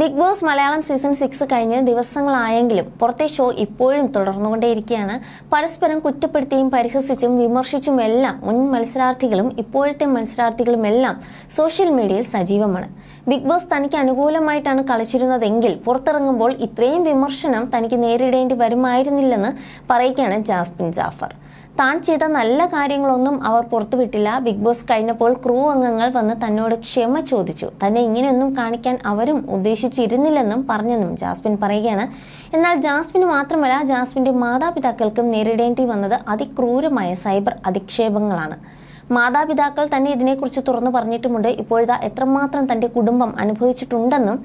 Big boss Malayalam season six കഴിഞ്ഞ് ദിവസങ്ങളായെങ്കിലും പുറത്തെ ഷോ ഇപ്പോഴും തുടർന്നുകൊണ്ടേയിരിക്കുകയാണ്. പരസ്പരം കുറ്റപ്പെടുത്തിയും പരിഹസിച്ചും വിമർശിച്ചും എല്ലാം മുൻ മത്സരാർത്ഥികളും ഇപ്പോഴത്തെ മത്സരാർത്ഥികളും എല്ലാം സോഷ്യൽ മീഡിയയിൽ സജീവമാണ്. ബിഗ് ബോസ് തനിക്ക് അനുകൂലമായിട്ടാണ് കളിച്ചിരുന്നതെങ്കിൽ പുറത്തിറങ്ങുമ്പോൾ ഇത്രയും വിമർശനം തനിക്ക് നേരിടേണ്ടി വരുമായിരുന്നില്ലെന്ന് പറയുകയാണ് ജാസ്മിൻ ജാഫർ. താൻ ചെയ്ത നല്ല കാര്യങ്ങളൊന്നും അവർ പുറത്തുവിട്ടില്ല. ബിഗ് ബോസ് കഴിഞ്ഞപ്പോൾ ക്രൂ അംഗങ്ങൾ വന്ന് തന്നോട് ക്ഷമ ചോദിച്ചു. തന്നെ ഇങ്ങനെയൊന്നും കാണിക്കാൻ അവരും ഉദ്ദേശിച്ചിരുന്നില്ലെന്നും പറഞ്ഞെന്നും ജാസ്മിൻ പറയുകയാണ്. എന്നാൽ ജാസ്മിന് മാത്രമല്ല ജാസ്മിന്റെ മാതാപിതാക്കൾക്കും നേരിടേണ്ടി വന്നത് അതിക്രൂരമായ സൈബർ അധിക്ഷേപങ്ങളാണ്. മാതാപിതാക്കൾ തന്നെ ഇതിനെക്കുറിച്ച് തുറന്നു പറഞ്ഞിട്ടുമുണ്ട്. ഇപ്പോഴിതാ എത്രമാത്രം തന്റെ കുടുംബം അനുഭവിച്ചിട്ടുണ്ടെന്നും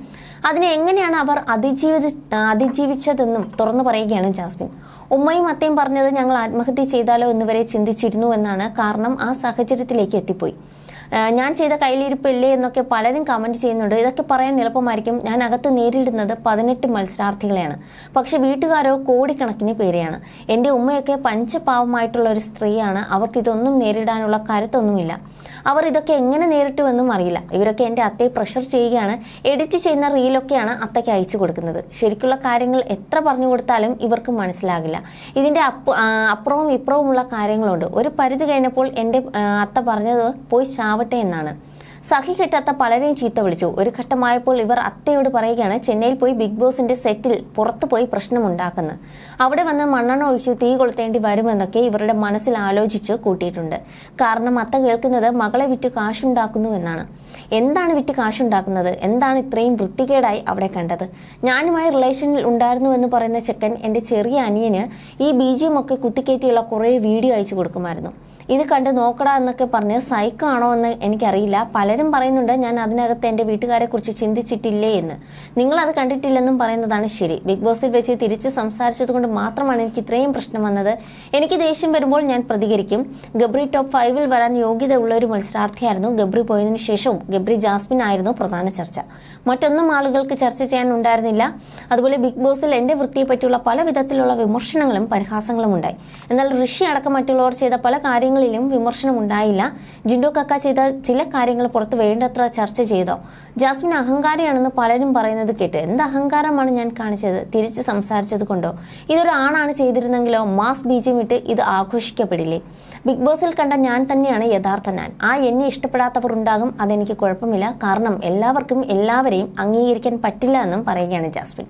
അതിനെ എങ്ങനെയാണ് അവർ അതിജീവിച്ച അതിജീവിച്ചതെന്നും തുറന്നു പറയുകയാണ് ജാസ്മിൻ. ഉമ്മയും അത്തയും പറഞ്ഞത് ഞങ്ങൾ ആത്മഹത്യ ചെയ്താലോ എന്നുവരെ ചിന്തിച്ചിരുന്നു എന്നാണ്. കാരണം ആ സാഹചര്യത്തിലേക്ക് എത്തിപ്പോയി. ഞാൻ ചെയ്ത കയ്യിലിരിപ്പില്ലേ എന്നൊക്കെ പലരും കമന്റ് ചെയ്യുന്നുണ്ട്. ഇതൊക്കെ പറയാൻ എളുപ്പമായിരിക്കും. ഞാൻ അകത്ത് നേരിടുന്നത് പതിനെട്ട് മത്സരാർത്ഥികളെയാണ്. പക്ഷെ വീട്ടുകാരോ കോടിക്കണക്കിന് പേരെയാണ്. എന്റെ ഉമ്മയൊക്കെ പഞ്ചപാവമായിട്ടുള്ള ഒരു സ്ത്രീയാണ്. അവർക്ക് ഇതൊന്നും നേരിടാനുള്ള കരുത്തൊന്നുമില്ല. അവർ ഇതൊക്കെ എങ്ങനെ നേരിട്ടുവെന്നും അറിയില്ല. ഇവരൊക്കെ എന്റെ അത്തയെ പ്രഷർ ചെയ്യുകയാണ്. എഡിറ്റ് ചെയ്യുന്ന റീലൊക്കെയാണ് അത്തയ്ക്ക് അയച്ചു കൊടുക്കുന്നത്. ശരിക്കുള്ള കാര്യങ്ങൾ എത്ര പറഞ്ഞു കൊടുത്താലും ഇവർക്ക് മനസ്സിലാകില്ല. ഇതിന്റെ അപ്പ അപ്പുറവും ഇപ്പുറവുമുള്ള കാര്യങ്ങളുണ്ട്. ഒരു പരിധി കഴിഞ്ഞപ്പോൾ എന്റെ അത്ത പറഞ്ഞത് പോയി ചാവട്ടെ എന്നാണ്. സഹി കിട്ടാത്ത പലരെയും ചീത്ത വിളിച്ചു. ഒരു ഘട്ടമായപ്പോൾ ഇവർ അത്തയോട് പറയുകയാണ് ചെന്നൈയിൽ പോയി ബിഗ് ബോസിന്റെ സെറ്റിൽ പുറത്തു പോയി പ്രശ്നമുണ്ടാക്കുന്നത് അവിടെ വന്ന് മണ്ണെണ്ണ ഒഴിച്ച് തീ കൊളുത്തേണ്ടി വരുമെന്നൊക്കെ ഇവരുടെ മനസ്സിൽ ആലോചിച്ച് കൂട്ടിയിട്ടുണ്ട്. കാരണം അത്ത കേൾക്കുന്നത് മകളെ വിറ്റ് കാശുണ്ടാക്കുന്നു എന്നാണ്. എന്താണ് വിറ്റ് കാശുണ്ടാക്കുന്നത്? എന്താണ് ഇത്രയും വൃത്തികേടായി അവിടെ കണ്ടത്? ഞാനുമായി റിലേഷനിൽ ഉണ്ടായിരുന്നു എന്ന് പറയുന്ന ചെക്കൻ എന്റെ ചെറിയ അനിയന് ഈ ബീജിയം ഒക്കെ കുത്തിക്കയറ്റിയുള്ള കുറേ വീഡിയോ അയച്ചു കൊടുക്കുമായിരുന്നു. ഇത് കണ്ട് നോക്കടാ എന്നൊക്കെ പറഞ്ഞ് സൈക്കാണോ എന്ന് എനിക്കറിയില്ല. പലരും പറയുന്നുണ്ട് ഞാൻ അതിനകത്ത് എന്റെ വീട്ടുകാരെ കുറിച്ച് ചിന്തിച്ചിട്ടില്ലേ എന്ന്. നിങ്ങൾ അത് കണ്ടിട്ടില്ലെന്നും പറയുന്നതാണ് ശരി. ബിഗ് ബോസിൽ വെച്ച് തിരിച്ച് സംസാരിച്ചത് കൊണ്ട് മാത്രമാണ് എനിക്ക് ഇത്രയും പ്രശ്നം വന്നത്. എനിക്ക് ദേഷ്യം വരുമ്പോൾ ഞാൻ പ്രതികരിക്കും. ഗബ്രി ടോപ്പ് ഫൈവിൽ വരാൻ യോഗ്യത ഉള്ള ഒരു മത്സരാർത്ഥിയായിരുന്നു. ഗബ്രി പോയതിനു ശേഷവും ഗബ്രി ജാസ്മിൻ ആയിരുന്നു പ്രധാന ചർച്ച. മറ്റൊന്നും ആളുകൾക്ക് ചർച്ച ചെയ്യാൻ ഉണ്ടായിരുന്നില്ല. അതുപോലെ ബിഗ് ബോസിൽ എന്റെ വൃത്തിയെ പറ്റിയുള്ള പല വിധത്തിലുള്ള വിമർശനങ്ങളും പരിഹാസങ്ങളും ഉണ്ടായി. എന്നാൽ ഋഷി അടക്കം മറ്റുള്ളവർ ചെയ്ത പല കാര്യങ്ങളിലും വിമർശനം ഉണ്ടായില്ല. ജിൻഡോ കക്ക ചെയ്ത ചില കാര്യങ്ങൾ പുറത്ത് വേണ്ടത്ര ചർച്ച ചെയ്തോ? ജാസ്മിൻ അഹങ്കാരിയാണെന്ന് പലരും പറയുന്നത് കേട്ട് എന്ത് അഹങ്കാരമാണ് ഞാൻ കാണിച്ചത്? തിരിച്ച് സംസാരിച്ചത് കൊണ്ടോ? ഇതൊരു ആണാണ് ചെയ്തിരുന്നെങ്കിലോ മാസ് ബീജം ഇട്ട് ഇത് ആഘോഷിക്കപ്പെടില്ലേ? ബിഗ് ബോസിൽ കണ്ട ഞാൻ തന്നെയാണ് യഥാർത്ഥ ഞാൻ. ആ എന്നെ ഇഷ്ടപ്പെടാത്തവർ ഉണ്ടാകും അതെനിക്ക് കുഴപ്പമില്ല. കാരണം എല്ലാവർക്കും എല്ലാവരെയും അംഗീകരിക്കാൻ പറ്റില്ല എന്നും പറയുകയാണ് Jasmine.